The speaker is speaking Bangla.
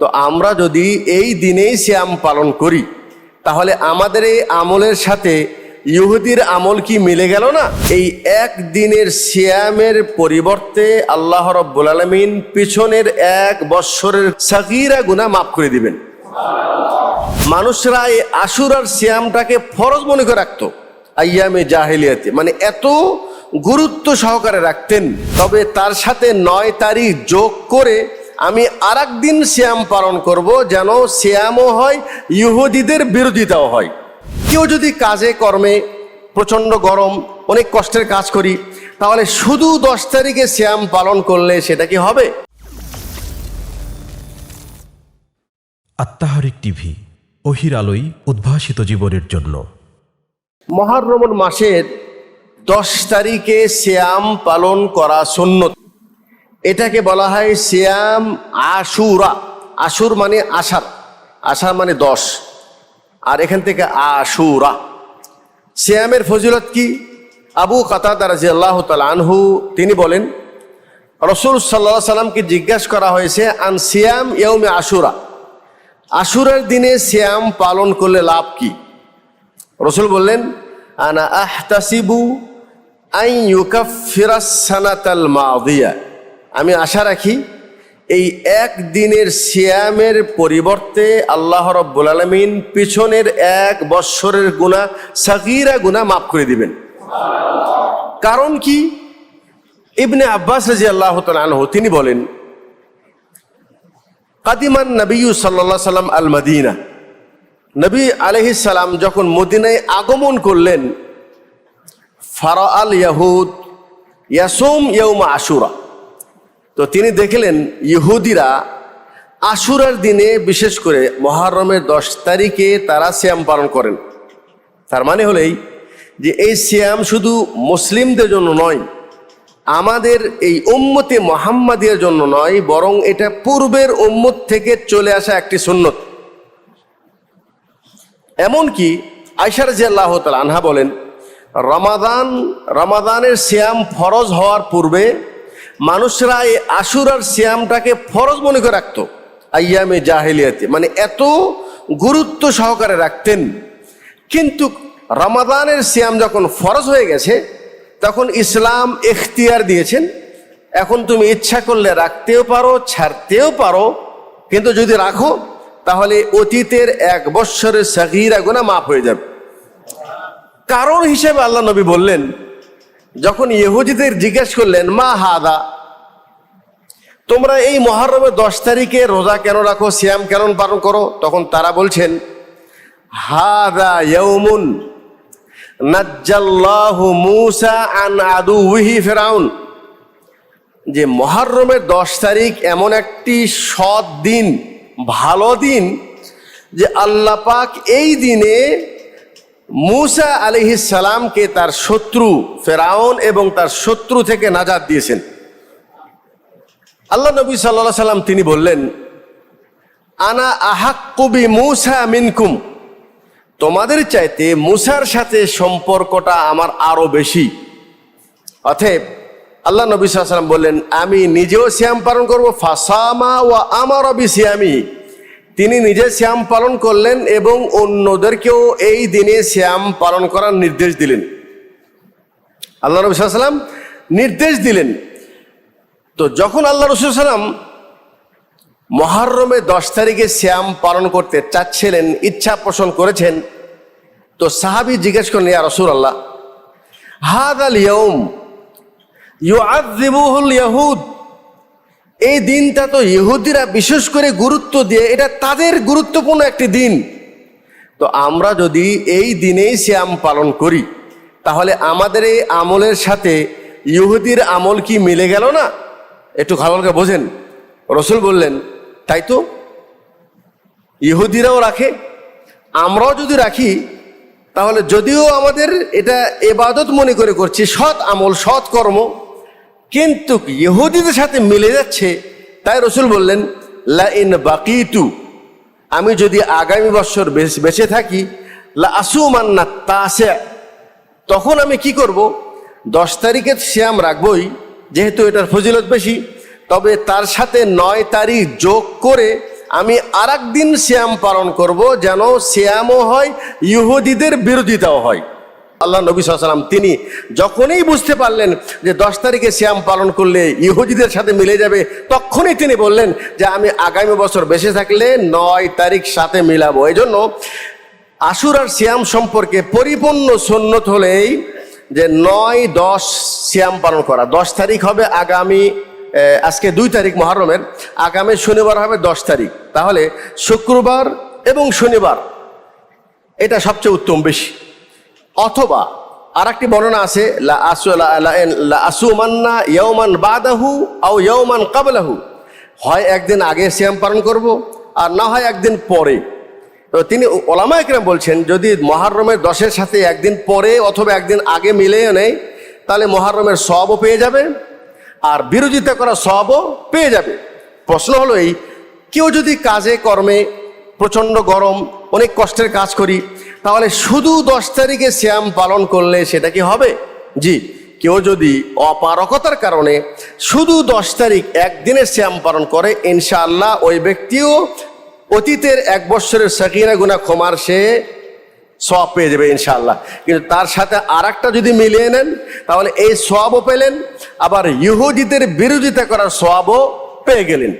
তো আমরা যদি এই দিনেই শ্যাম পালন করি, তাহলে আমাদের এই আমলের সাথে ইহুদির আমল কি মিলে গেল না? এই এক দিনের পরিবর্তে আল্লাহ রব্বুল আলমিন পিছনের এক বৎসরের সাকিরা গুণা মাফ করে দিবেন। মানুষরা এই আশুরার শ্যামটাকে ফরজ মনে করে রাখতো। আইয়ামে জাহেলিয়াতে মানে এত গুরুত্ব সহকারে রাখতেন, তবে তার সাথে নয় তারিখ যোগ করে আমি আর দিন শ্যাম পালন করব যেন শ্যামও হয় ইহুদিদের বিরোধিতাও হয়। কেউ যদি কাজে কর্মে প্রচণ্ড গরম অনেক কষ্টের কাজ করি তাহলে শুধু দশ তারিখে শ্যাম পালন করলে সেটা কি হবে? আত্মাহারিক টিভি অহির আলোই উদ্ভাসিত জীবনের জন্য। মহারমন মাসের দশ তারিখে শ্যাম পালন করা সুন্নত। এটাকে বলা হয় শ্যাম আশুরা। আশুর মানে আশার। আষাঢ় মানে দশ। আর এখান থেকে আশুরা। শ্যামের ফজিলত কি? আবু কাতাদা রাজি আল্লাহ আনহু, তিনি বলেন, রসুল সাল্লাহ সাল্লামকে জিজ্ঞাসা করা হয়েছে, আন সিয়াম ইয়ৌমে আশুরা? আশুরের দিনে শ্যাম পালন করলে লাভ কি? রসুল বললেন, আনা আহতাসিবু আই ইউকাফিরাস সানাতাল মাদিয়া। আমি আশা রাখি এই এক দিনের সিয়ামের পরিবর্তে আল্লাহ রব্বুল আলমিন পিছনের এক বৎসরের গুণা সাকিরা গুণা মাফ করে দিবেন। কারণ কি? ইবনে আব্বাস রাজি আল্লাহ আনহু, তিনি বলেন কাদিমান নবী সাল্লাহ সাল্লাম আল মদিনা নবী সালাম যখন মদিনায় আগমন করলেন ফারা আল ইয়াহুদ, ইয়াসুম ইয়ৌমা আশুরা। তো তিনি দেখলেন ইহুদিরা আশুরার দিনে, বিশেষ করে মহারমের দশ তারিখে তারা শ্যাম পালন করেন। তার মানে হলেই যে এই শ্যাম শুধু মুসলিমদের জন্য নয়, আমাদের এই উম্মতে মোহাম্মদের জন্য নয়, বরং এটা পূর্বের উম্মত থেকে চলে আসা একটি সুন্নত। এমনকি আয়সার যে আল্লাহ আনহা বলেন, রমাদান, রমাদানের শ্যাম ফরজ হওয়ার পূর্বে মানুষরা এই আশুরার শ্যামটাকে ফরজ মনে করে রাখতো। আইয়ামে জাহেলিয়াতে মানে এত গুরুত্ব সহকারে রাখতেন। কিন্তু রমাদানের শ্যাম যখন ফরজ হয়ে গেছে, তখন ইসলাম এখতিয়ার দিয়েছেন। এখন তুমি ইচ্ছা করলে রাখতেও পারো, ছাড়তেও পারো। কিন্তু যদি রাখো, তাহলে অতীতের এক বৎসরের সাকিরা গোনা মাফ হয়ে যাবে। কারণ হিসেবে আল্লাহ নবী বললেন যখন ইহুদিদের জিজ্ঞেস করলেন, মা হাদা, তোমরা এই মহরমের দশ তারিখে রোজা কেন রাখো শ্যাম কেন পালন করো? তখন তারা বলছেন, হাদা ইয়ৌমুন মুসা আন আদুহি ফেরাউন। যে মহরমের দশ তারিখ এমন একটি সৎ দিন, ভালো দিন, যে আল্লাহ পাক এই দিনে মুসা আলিহিস সালামকে তার শত্রু ফেরাউন এবং তার শত্রু থেকে নাজাদ দিয়েছেন। আল্লাহ নবী সাল্লাহ সাল্লাম তিনি বললেন, আনা আহাক্কুবি মুসা মিনকুম। তোমাদের চাইতে মুসার সাথে সম্পর্কটা আমার আরও বেশি। অতএব আল্লাহ নবী সাল্লাম বললেন, আমি নিজেও শ্যাম পালন করব, ফাসামা ও আমার অবি শ্যামী তিনি নিজে শ্যাম পালন করলেন এবং অন্যদেরকেও এই দিনে শ্যাম পালন করার নির্দেশ দিলেন। আল্লাহ নবী সাল্লাম নির্দেশ দিলেন। তো যখন আল্লাহ রসুল সাল্লাম মহারমে দশ তারিখে শ্যাম পালন করতে চাচ্ছিলেন, ইচ্ছা পোষণ করেছেন, তো সাহাবি জিজ্ঞেস করলেন, ইয়া রসুল আল্লাহ হাদ আল ইয়ম ইউআদিবুহুল ইয়াহুদ? এই দিনটা তো ইহুদিরা বিশেষ করে গুরুত্ব দিয়ে, এটা তাদের গুরুত্বপূর্ণ একটি দিন। তো আমরা যদি এই দিনেই শ্যাম পালন করি, তাহলে আমাদের এই আমলের সাথে ইহুদির আমল কি মিলে গেল না? একটু ভালো করে বোঝেন। রসুল বললেন, তাই তো? ইহুদিরাও রাখে, আমরাও যদি রাখি, তাহলে যদিও আমাদের এটা এবাদত মনে করে করছি, সৎ আমল, সৎ কর্ম কিন্তু ইহুদিদের সাথে মিলে যাচ্ছে। তাই রসুল বললেন লা ইন বাকিতু, আমি যদি আগামী বছর বেঁচে থাকি লা আসুমান্না তাসে তখন আমি কি করব? দশ তারিখে শ্যাম রাখবই, যেহেতু এটার ফজিলত বেশি। তবে তার সাথে নয় তারিখ যোগ করে আমি আর দিন শ্যাম পালন করব, যেন শ্যামও হয়, ইহুদিদের বিরোধিতাও হয়। আল্লাহ নবী সাল্লাম তিনি যখনই বুঝতে পারলেন যে দশ তারিখে শ্যাম পালন করলে ইহুজিদের সাথে মিলে যাবে, তখনই তিনি বললেন যে আমি আগামী বছর বেঁচে থাকলে নয় তারিখ সাথে মিলাবো। এই জন্য আশুর আর শ্যাম সম্পর্কে পরিপূর্ণ সন্ন্যত হলেই যে নয় দশ শ্যাম পালন করা। দশ তারিখ হবে আগামী আজকে দুই তারিখ মহরমের, আগামী শনিবার হবে দশ তারিখ। তাহলে শুক্রবার এবং শনিবার, এটা সবচেয়ে উত্তম বেশি। অথবা আর একটি বর্ণনা আছে আসুমান্না বাদাহু আও ইয়ৌমান কাবলাহু। হয় একদিন আগে শ্যাম পালন করব আর না হয় একদিন পরে। তো তিনি ওলামা একরাম বলছেন, যদি মহারমের দশের সাথে একদিন পরে অথবা একদিন আগে মিলেও নেয় তাহলে মহারমের সবও পেয়ে যাবে আর বিরোধিতা করা সবও পেয়ে যাবে। প্রশ্ন হলো এই, কেউ যদি কাজে, কর্মে প্রচণ্ড গরম, অনেক কষ্টের কাজ করি তাহলে শুধু দশ তারিখে শ্যাম পালন করলে সেটা কি হবে? জি, কেউ যদি অপারকতার কারণে শুধু দশ তারিখ একদিনের শ্যাম পালন করে, ইনশাআল্লাহ ওই ব্যক্তিও অতীতের এক বছরের সাকিনা গুনা ক্ষমার সে সব পেয়ে যাবে ইনশাআল্লাহ। কিন্তু তার সাথে আর যদি মিলিয়ে নেন, তাহলে এই সবও পেলেন, আবার ইহুদিদের বিরোধিতা করার সবও পেয়ে গেলেন।